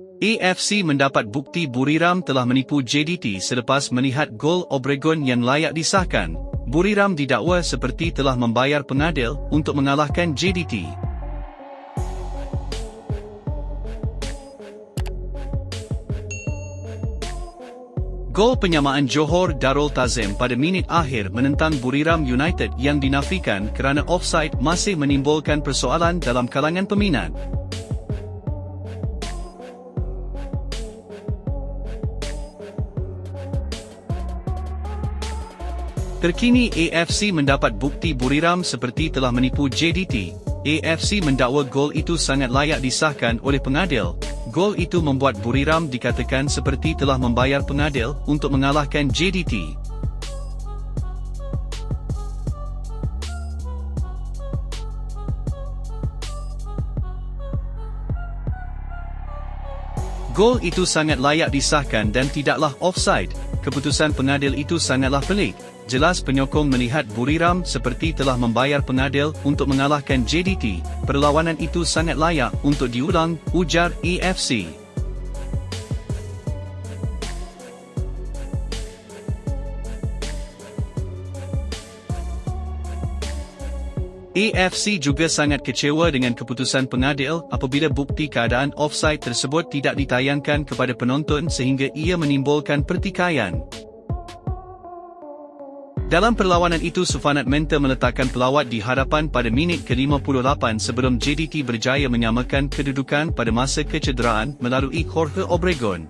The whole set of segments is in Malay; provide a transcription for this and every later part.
AFC mendapat bukti Buriram telah menipu JDT selepas melihat gol Obregon yang layak disahkan. Buriram didakwa seperti telah membayar pengadil untuk mengalahkan JDT. Gol penyamaan Johor Darul Tazim pada minit akhir menentang Buriram United yang dinafikan kerana offside masih menimbulkan persoalan dalam kalangan peminat. Terkini AFC mendapat bukti Buriram seperti telah menipu JDT. AFC mendakwa gol itu sangat layak disahkan oleh pengadil Gol itu membuat Buriram dikatakan seperti telah membayar pengadil untuk mengalahkan JDT. Gol itu sangat layak disahkan dan tidaklah offside. Keputusan pengadil itu sangatlah pelik. Jelas penyokong melihat Buriram seperti telah membayar pengadil untuk mengalahkan JDT. Perlawanan itu sangat layak untuk diulang, ujar EFC. AFC juga sangat kecewa dengan keputusan pengadil apabila bukti keadaan offside tersebut tidak ditayangkan kepada penonton sehingga ia menimbulkan pertikaian. Dalam perlawanan itu Sufanat Menta meletakkan pelawat di hadapan pada minit ke-58 sebelum JDT berjaya menyamakan kedudukan pada masa kecederaan melalui Jorge Obregon.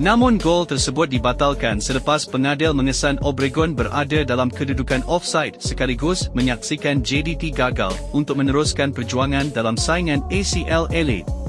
Namun gol tersebut dibatalkan selepas pengadil mengesan Obregon berada dalam kedudukan offside sekaligus menyaksikan JDT gagal untuk meneruskan perjuangan dalam saingan ACL Elite.